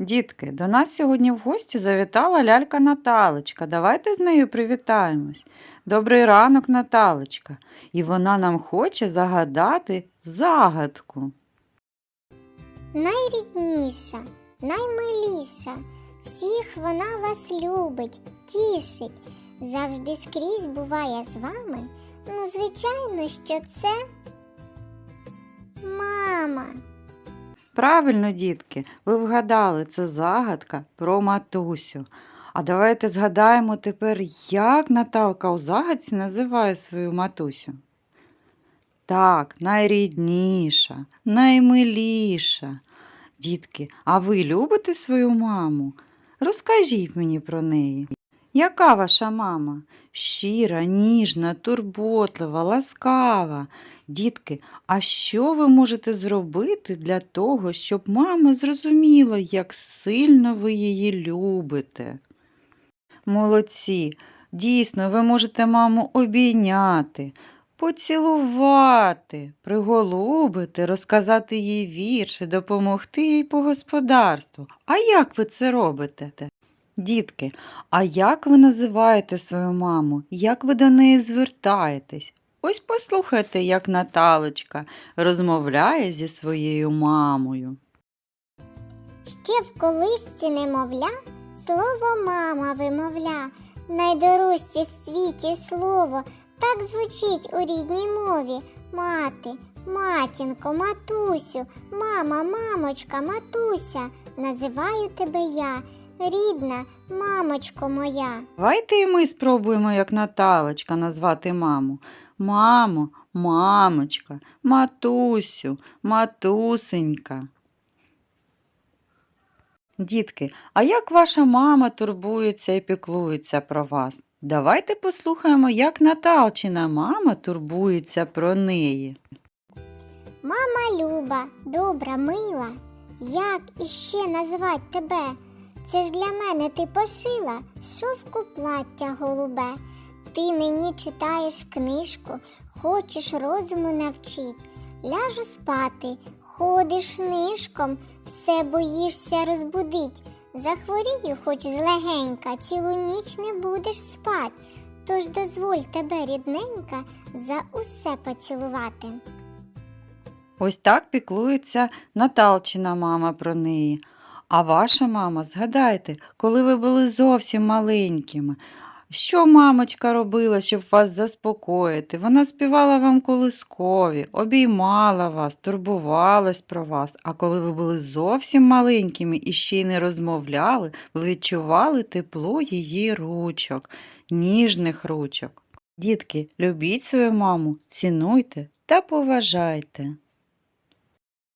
Дітки, до нас сьогодні в гості завітала лялька Наталочка. Давайте з нею привітаємось. Добрий ранок, Наталочка. І вона нам хоче загадати загадку. Найрідніша, наймиліша, всіх вона вас любить, тішить, завжди скрізь буває з вами. Ну, звичайно, що це мама. Правильно, дітки, ви вгадали, це загадка про матусю. А давайте згадаємо тепер, як Наталка у загадці називає свою матусю. Так, найрідніша, наймиліша. Дітки, а ви любите свою маму? Розкажіть мені про неї. Яка ваша мама? Щира, ніжна, турботлива, ласкава. Дітки, а що ви можете зробити для того, щоб мама зрозуміла, як сильно ви її любите? Молодці, дійсно, ви можете маму обійняти, поцілувати, приголубити, розказати їй вірші, допомогти їй по господарству. А як ви це робите? Дітки, а як ви називаєте свою маму? Як ви до неї звертаєтесь? Ось послухайте, як Наталочка розмовляє зі своєю мамою. Ще в колисці немовля, слово мама вимовля, найдорожче в світі слово, так звучить у рідній мові. Мати, матінко, матусю, мама, мамочка, матуся, називаю тебе я, рідна, мамочко моя. Давайте і ми спробуємо, як Наталочка, назвати маму. Мамо, мамочка, матусю, матусенька. Дітки, а як ваша мама турбується і піклується про вас? Давайте послухаємо, як Наталчина мама турбується про неї. Мама люба, добра, мила, як іще назвать тебе? Це ж для мене ти пошила шовку плаття голубе. Ти мені читаєш книжку, хочеш розуму навчить. Ляжу спати, ходиш нишком, все боїшся розбудить. Захворію, хоч злегенька, цілу ніч не будеш спать. Тож дозволь тебе, рідненька, за усе поцілувати. Ось так піклується Наталчина мама про неї. А ваша мама, згадайте, коли ви були зовсім маленькими, що мамочка робила, щоб вас заспокоїти? Вона співала вам колискові, обіймала вас, турбувалась про вас. А коли ви були зовсім маленькими і ще й не розмовляли, ви відчували тепло її ручок, ніжних ручок. Дітки, любіть свою маму, цінуйте та поважайте.